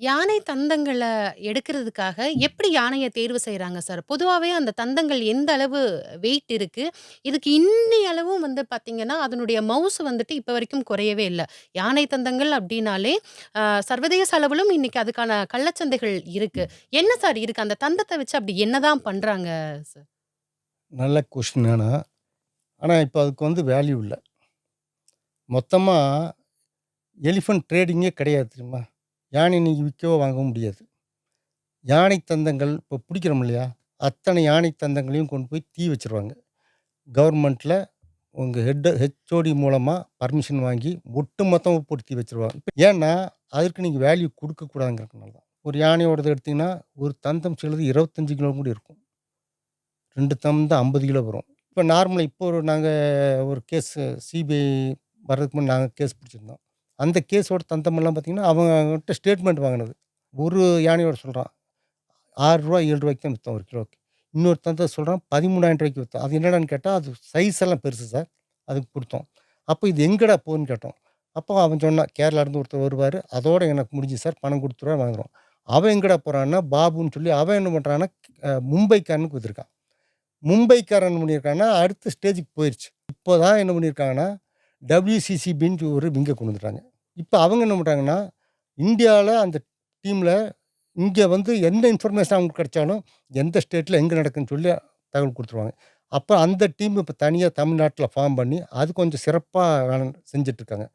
யானை தந்தங்கள எடுக்கிறதுக்காக எப்படி யானைய தேர்வு செய்றாங்க சார்? பொதுவாவே அந்த தந்தங்கள் எந்த அளவு வெயிட் இருக்கு? இதுக்கு இன்னி அளவும் வந்து பார்த்தீங்கன்னா, அதனுடைய மவுசு வந்துட்டு இப்ப வரைக்கும் குறையவே இல்ல. யானை தந்தங்கள் அப்படின்னாலே அ சர்வதேச அளவிலும் இன்னைக்கு அதுக்கான கள்ளச்சந்தைகள் இருக்கு. என்ன சார் இருக்கு? அந்த தந்தத்த வச்சு அப்படி என்னதான் பண்றாங்க சார்? நல்ல கொஸ்டின் ஆனா. ஆனா, இப்ப அதுக்கு வந்து வேல்யூ இல்ல. மொத்தமா எலிஃபன்ட் ட்ரேடிங்கே கிடையாது தெரியுமா? யானை இன்னைக்கு விற்கவோ வாங்கவும் முடியாது. யானை தந்தங்கள் இப்போ பிடிக்கிறோம் இல்லையா? அத்தனை யானை தந்தங்களையும் கொண்டு போய் தீ வச்சுருவாங்க. கவர்மெண்ட்டில் உங்கள் ஹெட் ஹெச்ஓடி மூலமாக பர்மிஷன் வாங்கி ஒட்டு மொத்தம் போட்டு தீ வச்சுருவாங்க. இப்போ ஏன்னா, அதற்கு நீங்கள் வேல்யூ கொடுக்கக்கூடாதுங்கிறதுனால தான். ஒரு யானையோடது எடுத்திங்கன்னா ஒரு தந்தம் சிலது 25 கிலோ கூட இருக்கும். ரெண்டு தந்தம் 50 கிலோ வரும். இப்போ நார்மலாக இப்போ ஒரு நாங்கள் ஒரு கேஸு சிபிஐ வர்றதுக்கு முன்னாடி நாங்கள் கேஸ் பிடிச்சிருந்தோம். அந்த கேஸோட தந்தமெல்லாம் பார்த்தீங்கன்னா, அவங்ககிட்ட ஸ்டேட்மெண்ட் வாங்கினது ஒரு யானையோட சொல்கிறான் ஆறுரூவா ஏழு ரூபாய்க்கு தான் விற்றோம் ஒரு கிலோக்கு. இன்னொரு தந்தம் சொல்றான் ரூ. 13,000 வித்தோம். அது என்னடான்னு கேட்டால் அது சைஸ் எல்லாம் பெருசு சார். அதுக்கு கொடுத்தோம் அப்போ இது எங்கடா போகுதுன்னு கேட்டோம். அப்போ அவன் சொன்னான், கேரளாலேருந்து ஒருத்தர் வருவார் அதோட எனக்கு முடிஞ்சு சார். பணம் கொடுத்துருவா வாங்குறோம். அவன் எங்கடா போகிறான்னா பாபுன்னு சொல்லி அவன் என்ன பண்ணுறான்னா மும்பைக்காரனுக்கு வித்துருக்கான். மும்பைக்காரன் என்ன பண்ணியிருக்கான்னா, அடுத்த ஸ்டேஜுக்கு போயிடுச்சு இப்போ தான் என்ன பண்ணியிருக்காங்கன்னா, டபிள்யூசிசிபின்னு ஒரு விங்க கொண்டு வந்துட்டாங்க. இப்போ அவங்க என்ன பண்ணுறாங்கன்னா இந்தியாவில் அந்த டீமில் இங்கே வந்து எந்த இன்ஃபர்மேஷன் அவங்களுக்கு கிடைச்சாலும், எந்த ஸ்டேட்டில் எங்கே நடக்குதுன்னு சொல்லி தகவல் கொடுத்துருவாங்க. அப்போ அந்த டீம் இப்போ தனியாக தமிழ்நாட்டில் ஃபார்ம் பண்ணி, அது கொஞ்சம் சிறப்பாக செஞ்சிட்ருக்காங்க